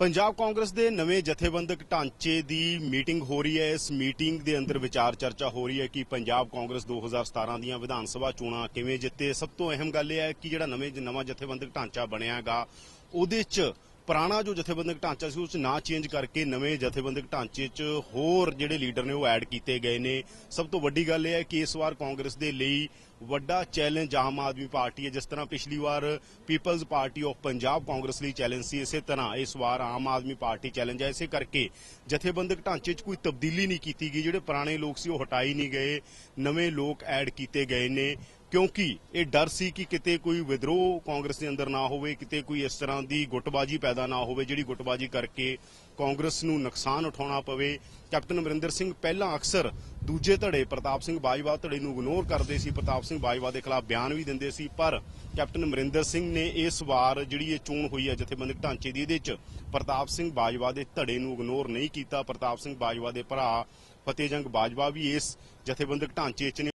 ਪੰਜਾਬ ਕਾਂਗਰਸ ਦੇ ਨਵੇਂ ਜਥੇਬੰਦਕ ਢਾਂਚੇ ਦੀ ਮੀਟਿੰਗ ਹੋ ਰਹੀ ਹੈ। ਇਸ ਮੀਟਿੰਗ ਦੇ ਅੰਦਰ ਵਿਚਾਰ ਚਰਚਾ ਹੋ ਰਹੀ ਹੈ ਕਿ ਪੰਜਾਬ ਕਾਂਗਰਸ 2017 ਦੀਆਂ ਵਿਧਾਨ ਸਭਾ ਚੋਣਾਂ ਕਿਵੇਂ ਜਿੱਤੇ। ਸਭ ਤੋਂ ਅਹਿਮ ਗੱਲ ਇਹ ਹੈ ਕਿ ਜਿਹੜਾ ਨਵੇਂ ਨਵਾਂ ਜਥੇਬੰਦਕ ਢਾਂਚਾ ਬਣਿਆਗਾ ਉਹਦੇ 'ਚ ਪੁਰਾਣਾ ਜੋ ਜਥੇਬੰਦਕ ਢਾਂਚਾ ਸੀ, ਉਸ 'ਚ ਨਾ ਚੇਂਜ ਕਰਕੇ ਨਵੇਂ ਜਥੇਬੰਦਕ ਢਾਂਚੇ 'ਚ ਹੋਰ ਜਿਹੜੇ ਲੀਡਰ ਨੇ ਉਹ ਐਡ ਕੀਤੇ ਗਏ ਨੇ। ਸਭ ਤੋਂ ਵੱਡੀ ਗੱਲ ਇਹ ਹੈ ਕਿ ਇਸ ਵਾਰ ਕਾਂਗਰਸ ਦੇ ਲਈ ਵੱਡਾ ਚੈਲੰਜ ਆਮ ਆਦਮੀ ਪਾਰਟੀ ਹੈ। ਜਿਸ ਤਰ੍ਹਾਂ ਪਿਛਲੀ ਵਾਰ people's party of Punjab Congress ਲਈ ਚੈਲੰਜ ਸੀ, ਇਸੇ ਤਰ੍ਹਾਂ ਇਸ ਵਾਰ ਆਮ ਆਦਮੀ ਪਾਰਟੀ ਚੈਲੰਜ ਹੈ। ਇਸੇ ਕਰਕੇ ਜਥੇਬੰਦਕ ਢਾਂਚੇ 'ਚ ਕੋਈ ਤਬਦੀਲੀ ਨਹੀਂ ਕੀਤੀ ਗਈ। ਜਿਹੜੇ ਪੁਰਾਣੇ ਲੋਕ ਸੀ, ਉਹ ਹਟਾਈ ਨਹੀਂ ਗਏ। ਨਵੇਂ ਲੋਕ ਐਡ ਕੀਤੇ ਗਏ ਨੇ। ਕਿਉਂਕਿ ਇਹ ਡਰ ਸੀ ਕਿ ਕਿਤੇ ਕੋਈ ਵਿਦਰੋਹ ਕਾਂਗਰਸ ਦੇ ਅੰਦਰ ਨਾ ਹੋਵੇ, ਕਿਤੇ ਕੋਈ ਇਸ ਤਰ੍ਹਾਂ ਦੀ ਗੁੱਟਬਾਜੀ ਪੈਦਾ ਨਾ ਹੋਵੇ, ਜਿਹੜੀ ਗੁੱਟਬਾਜੀ ਕਰਕੇ ਕਾਂਗਰਸ ਨੂੰ ਨੁਕਸਾਨ ਉਠਾਉਣਾ ਪਵੇ। ਕੈਪਟਨ ਅਮਰਿੰਦਰ ਸਿੰਘ ਪਹਿਲਾਂ ਅਕਸਰ ਦੂਜੇ ਧੜੇ ਪ੍ਰਤਾਪ ਸਿੰਘ ਬਾਜਵਾ ਧੜੇ ਨੂੰ ਇਗਨੋਰ ਕਰਦੇ ਸੀ। ਪ੍ਰਤਾਪ ਸਿੰਘ ਬਾਜਵਾ ਦੇ ਖਿਲਾਫ ਬਿਆਨ ਵੀ ਦਿੰਦੇ ਸੀ, ਪਰ ਕੈਪਟਨ ਅਮਰਿੰਦਰ ਸਿੰਘ ਨੇ ਇਸ ਵਾਰ ਜਿਹੜੀ ਇਹ ਚੋਣ ਹੋਈ ਹੈ ਜਥੇਬੰਦਕ ਢਾਂਚੇ ਦੀ, ਇਹਦੇ 'ਚ ਪ੍ਰਤਾਪ ਸਿੰਘ ਬਾਜਵਾ ਦੇ ਧੜੇ ਨੂੰ ਇਗਨੋਰ ਨਹੀਂ ਕੀਤਾ। ਪ੍ਰਤਾਪ ਸਿੰਘ ਬਾਜਵਾ ਦੇ ਭਰਾ ਫਤਿਹਜੰਗ ਬਾਜਵਾ ਵੀ ਇਸ ਜਥੇਬੰਦਕ ਢਾਂਚੇ 'ਚ ਨੇ।